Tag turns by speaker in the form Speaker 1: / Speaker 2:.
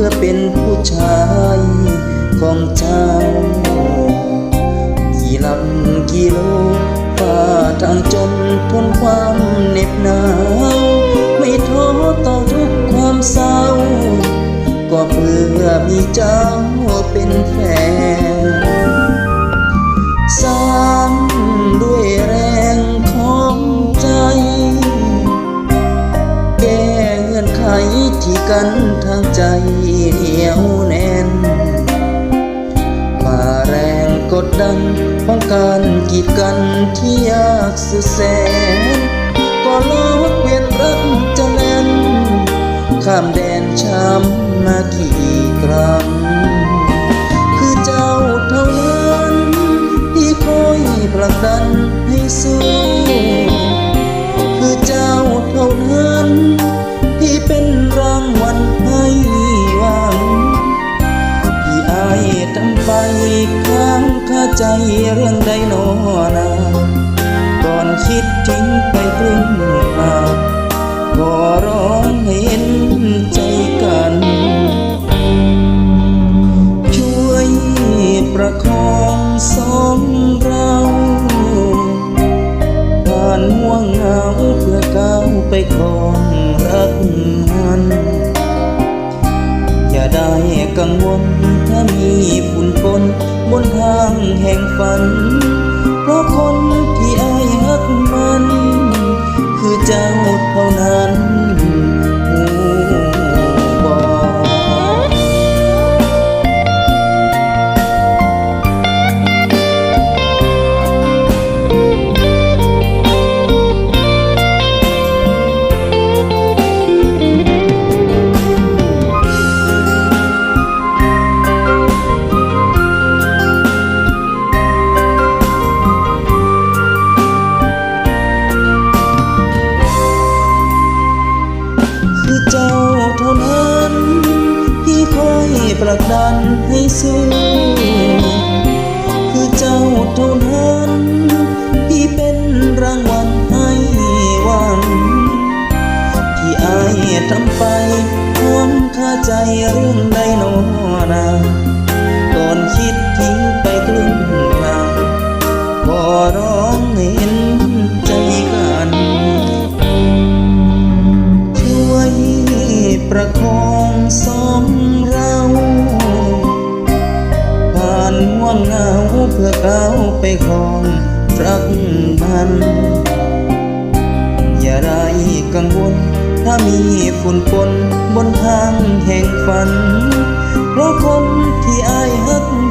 Speaker 1: พื่อเป็นผู้ชายของเจ้า กี่ลำกี่โลฝ่าทางจนทนความเหน็บหนาว ไม่ท้อต่อทุกความเศร้า ก็เพื่อมีเจ้าเป็นแฟน เงื่อนไขที่กันทางใจเหนียวแน่น มาแรงกดดันป้องการกีดกันที่ยากสุดแสนก็ลอกเวียนรักจะแล่น ข้ามแดนช้ำมากี่ครั้งคือเจ้าเท่านั้นที่คอยผลักดันให้สู้ รางวัลให้หวังที่อายทำไปค้างคาใจเรื่องใดหนอนาก่อนคิดทิ้งไปครึ่งทาก็ร้องเห็นใจ ฝุ่นปนบนทางแห่งฝัน เพราะคน ผลักดันให้สู้คือเจ้าเท่านั้นที่เป็นรางวัลให้วัน ที่อายทำไปห่วงคาใจเรื่องใดหนอนาานเหงาเพื่อก้าไปครองรักมัน อย่าได้กังวล ถ้ามีฝุ่นปนบนทางแห่งฝัน เพราะคนที่อายฮักม